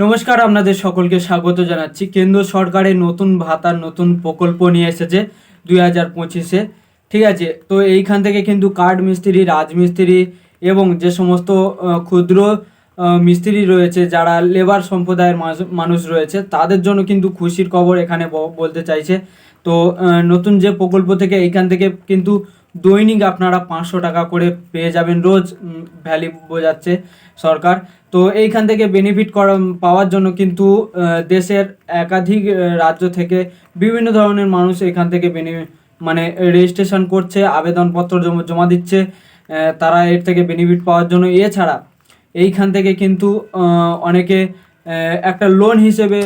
নমস্কার, আপনাদের সকলকে স্বাগত জানাচ্ছি। কেন্দ্র সরকারের নতুন ভাতার নতুন প্রকল্প নিয়ে এসেছে দুই হাজার পঁচিশে। ঠিক আছে, তো এইখান থেকে কিন্তু কাঠ মিস্ত্রি, রাজমিস্ত্রি এবং যে সমস্ত ক্ষুদ্র মিস্ত্রি রয়েছে, যারা লেবার সম্প্রদায়ের মানুষ- মানুষ রয়েছে, তাদের জন্য কিন্তু খুশির খবর এখানে বলতে চাইছে। তো নতুন যে প্রকল্প থেকে এইখান থেকে কিন্তু দৈনিক আপনারা পাঁচশো টাকা করে পেয়ে যাবেন রোজ ভ্যালি বোঝাচ্ছে সরকার। তো এইখান থেকে বেনিফিট করা, পাওয়ার জন্য কিন্তু দেশের একাধিক রাজ্য থেকে বিভিন্ন ধরনের মানুষ এখান থেকে বেনি মানে রেজিস্ট্রেশন করছে, আবেদনপত্র জমা- দিচ্ছে তারা এর থেকে বেনিফিট পাওয়ার জন্য। এছাড়া এইখান থেকে কিন্তু অনেকে একটা লোন হিসেবে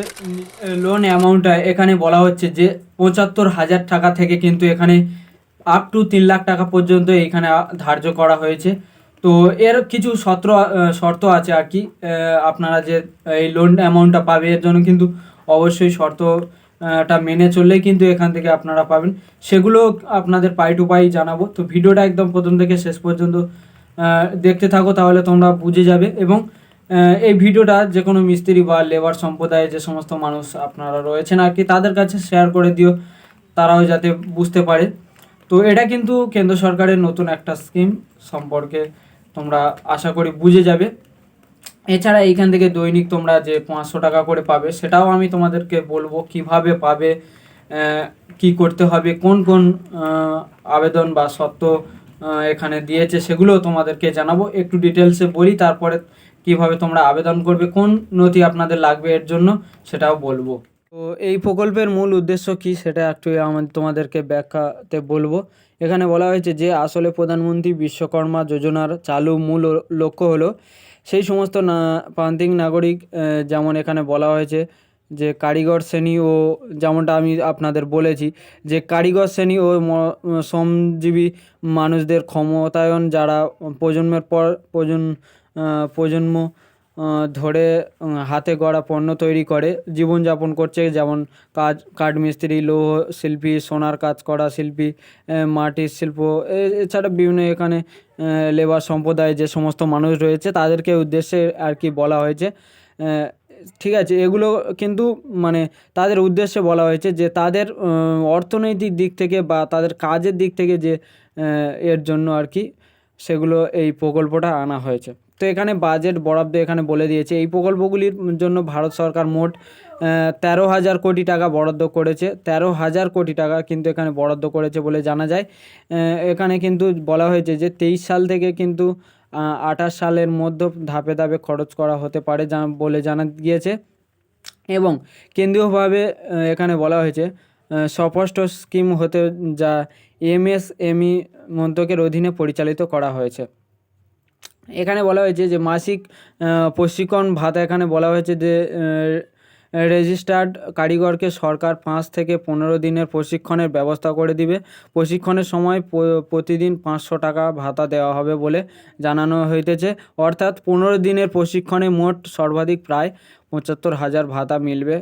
লোন অ্যামাউন্টটা এখানে বলা হচ্ছে যে পঁচাত্তর হাজার টাকা থেকে কিন্তু এখানে আপ টু তিন লাখ টাকা পর্যন্ত এখানে ধার্য করা হয়েছে। তো এর কিছু সত্র শর্ত আছে আর কি। আপনারা যে এই লোন অ্যামাউন্টটা পাবে এর জন্য কিন্তু অবশ্যই শর্ত আহ, মেনে চললেই কিন্তু এখান থেকে আপনারা পাবেন। সেগুলো আপনাদের পাই টু পাই জানাব। তো ভিডিওটা একদম প্রথম থেকে শেষ পর্যন্ত দেখতে থাকো তাহলে তোমরা বুঝে যাবে। এবং এই ভিডিওটা যে কোনো মিস্ত্রি বা লেবার সম্প্রদায়ে যে সমস্ত মানুষ আপনারা রয়েছেন আর কি তাদের কাছে শেয়ার করে দিও। তারাও যাতে বুঝতে পারে। তো এটা কিন্তু কেন্দ্র সরকারের নতুন একটা স্কিম সম্পর্কে তোমরা আশা করি বুঝে যাবে। এছাড়া এইখান থেকে দৈনিক তোমরা যে পাঁচশো টাকা করে পাবে, সেটাও আমি তোমাদেরকে বলব কীভাবে পাবে কি করতে হবে, কোন কোন আবেদন বা সত্ত্ব এখানে দিয়েছে সেগুলো তোমাদেরকে জানাব। একটু ডিটেলসে বলি, তারপরে কীভাবে তোমরা আবেদন করবে, কোন নথি আপনাদের লাগবে এর জন্য সেটাও বলব। তো এই প্রকল্পের মূল উদ্দেশ্য কি সেটা একটু আমাদের, তোমাদেরকে ব্যাখ্যাতে বলব। এখানে বলা হয়েছে যে আসলে প্রধানমন্ত্রী বিশ্বকর্মা যোজনার চালু মূল লক্ষ্য হলো সেই সমস্ত না, প্রান্তিক নাগরিক যেমন এখানে বলা হয়েছে যে কারিগর শ্রেণি ও যেমনটা আমি আপনাদের বলেছি যে কারিগর শ্রেণি ও শ্রমজীবী মানুষদের ক্ষমতায়ন যারা প্রজন্মের পর প্রজন্ম প্রজন্ম ধরে হাতে গড়া পণ্য তৈরি করে, জীবনযাপন করছে। যেমন কাজ কাঠমিস্ত্রি লৌহ শিল্পী, সোনার কাজ করা শিল্পী মাটির শিল্প এছাড়া বিভিন্ন এখানে লেবার সম্প্রদায় যে সমস্ত মানুষ রয়েছে, তাদেরকে উদ্দেশ্যে আর কি বলা হয়েছে। ঠিক আছে, এগুলো কিন্তু মানে তাদের উদ্দেশ্যে বলা হয়েছে যে তাদের অর্থনৈতিক দিক থেকে বা তাদের কাজের দিক থেকে যে এর জন্য আর কি সেগুলো এই প্রকল্পটা আনা হয়েছে। তো এখানে বাজেট বরাদ্দ এখানে বলে দিয়েছে। এই প্রকল্পগুলির জন্য ভারত সরকার মোট তেরো হাজার কোটি টাকা বরাদ্দ করেছে। তেরো হাজার কোটি টাকা কিন্তু এখানে বরাদ্দ করেছে বলে জানা যায়। এখানে কিন্তু বলা হয়েছে যে তেইশ সাল থেকে কিন্তু আঠাশ সালের মধ্যে ধাপে ধাপে খরচ করা হতে পারে বলে জানা গিয়েছে। এবং কেন্দ্রীয়ভাবে এখানে বলা হয়েছে স্পষ্ট স্কিম হতে যা এমএসএমই মন্ত্রকের অধীনে পরিচালিত করা হয়েছে। এখানে বলা হয়েছে যে মাসিক প্রশিক্ষণ ভাতা এখানে বলা হয়েছে যে রেজিস্টার্ড কারিগরকে সরকার পাঁচ থেকে পনেরো দিনের প্রশিক্ষণের ব্যবস্থা করে দিবে। প্রশিক্ষণের সময় প্রতিদিন পাঁচশো টাকা ভাতা দেওয়া হবে বলে জানানো হইতেছে। অর্থাৎ পনেরো দিনের প্রশিক্ষণে মোট সর্বাধিক প্রায় পঁচাত্তর হাজার ভাতা মিলবে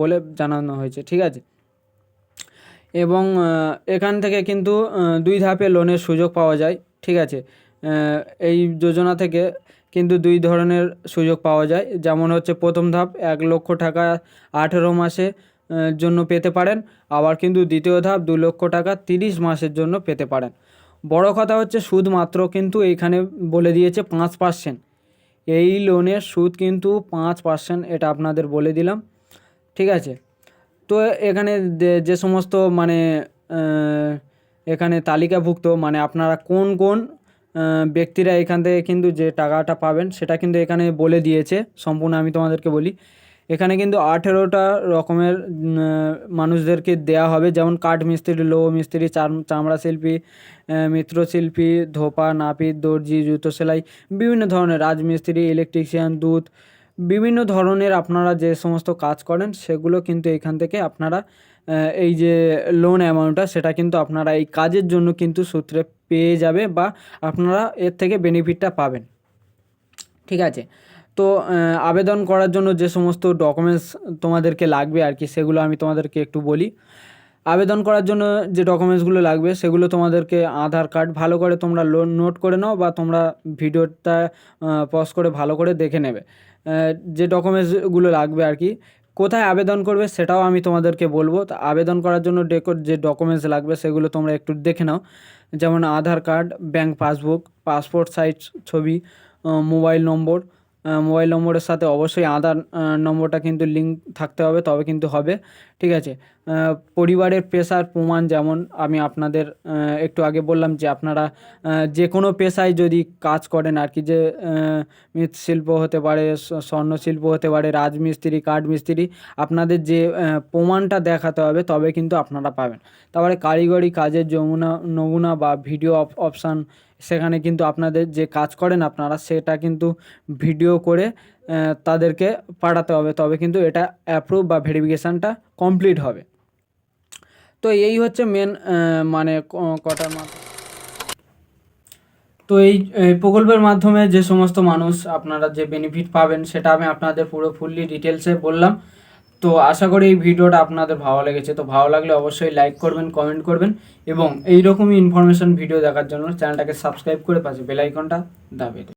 বলে জানানো হয়েছে, ঠিক আছে? এবং এখান থেকে কিন্তু দুই ধাপে লোনের সুযোগ পাওয়া যায়, ঠিক আছে? এই যোজনা থেকে কিন্তু দুই ধরনের সুযোগ পাওয়া যায়। যেমন হচ্ছে প্রথম ধাপ, এক লক্ষ টাকা আঠেরো মাসে জন্য পেতে পারেন। আবার কিন্তু দ্বিতীয় ধাপ, দু লক্ষ টাকা তিরিশ মাসের জন্য পেতে পারেন। বড় কথা হচ্ছে সুদ মাত্র কিন্তু এইখানে বলে দিয়েছে পাঁচ পার্সেন্ট। এই লোনের সুদ কিন্তু পাঁচ পার্সেন্ট, এটা আপনাদের বলে দিলাম। ঠিক আছে? তো এখানে যে- সমস্ত মানে এখানে তালিকাভুক্ত মানে আপনারা কোন কোন ব্যক্তিরা এখান থেকে কিন্তু যে টাকাটা পাবেন, সেটা কিন্তু এখানে বলে দিয়েছে। সম্পূর্ণ আমি তোমাদেরকে বলি। এখানে কিন্তু আঠেরোটা রকমের মানুষদেরকে দেয়া হবে। যেমন কাঠ মিস্ত্রি, লৌহ মিস্ত্রি, চাম- চামড়া শিল্পী মিত্রশিল্পী ধোপা, নাপিত, দর্জি, জুতো সেলাই, বিভিন্ন ধরনের রাজমিস্ত্রি, ইলেকট্রিশিয়ান দুধ বিভিন্ন ধরনের আপনারা যে সমস্ত কাজ করেন, সেগুলো কিন্তু এখান থেকে আপনারা এই যে লোন অ্যামাউন্টটা সেটা কিন্তু আপনারা এই কাজের জন্য কিন্তু সূত্রে পেয়ে যাবে বা আপনারা এর থেকে বেনিফিটটা পাবেন। ঠিক আছে? তো আবেদন করার জন্য যে সমস্ত ডকুমেন্টস তোমাদেরকে লাগবে আর কি, সেগুলো আমি তোমাদেরকে একটু বলি। আবেদন করার জন্য যে ডকুমেন্টসগুলো লাগবে, সেগুলো তোমাদেরকে আধার কার্ড ভালো করে তোমরা লোন নোট করে নাও বা তোমরা ভিডিওটা পজ করে ভালো করে দেখে নেবে। যে ডকুমেন্টসগুলো লাগবে আর কি কোথায় আবেদন করবে সেটাও আমি তোমাদেরকে বলব। তো আবেদন করার জন্য ডেকোর যে ডকুমেন্টস লাগবে সেগুলো তোমরা একটু দেখে নাও। যেমন Aadhaar card bank passbook passport size ছবি মোবাইল নম্বর। মোবাইল নম্বরের সাথে অবশ্যই আধার নম্বরটা কিন্তু লিঙ্ক থাকতে হবে, তবে কিন্তু হবে। ঠিক আছে? পরিবারের পেশার প্রমাণ যেমন আমি আপনাদের একটু আগে বললাম যে আপনারা যে কোনো পেশায় যদি কাজ করেন আর কি, যে মৃৎশিল্প হতে পারে স্বর্ণশিল্প হতে পারে, রাজমিস্ত্রি কাঠ মিস্ত্রি আপনাদের যে প্রমাণটা দেখাতে হবে তবে কিন্তু আপনারা পাবেন। তারপরে কারিগরি কাজের যমুনা, নমুনা বা ভিডিও অপশান, সেখানে কিন্তু আপনাদের যে কাজ করেন আপনারা, সেটা কিন্তু ভিডিও করে তাদেরকে পাঠাতে হবে, তবে কিন্তু এটা অ্যাপ্রুভ বা ভেরিফিকেশানটা কমপ্লিট হবে। তো এই হচ্ছে মেন মানে কটার মাধ্যমে? তো এই প্রকল্পের মাধ্যমে যে সমস্ত মানুষ আপনারা যে বেনিফিট পাবেন সেটা আমি আপনাদের পুরো ফুললি ডিটেলসে বললাম। তো আশা করি এই ভিডিওটা আপনাদের ভালো লেগেছে। তো ভালো লাগলে অবশ্যই লাইক করবেন কমেন্ট করবেন এবং এই রকমই ইনফরমেশন ভিডিও দেখার জন্য চ্যানেলটাকে সাবস্ক্রাইব করে পাশে বেল আইকনটা দাবিয়ে দেবেন।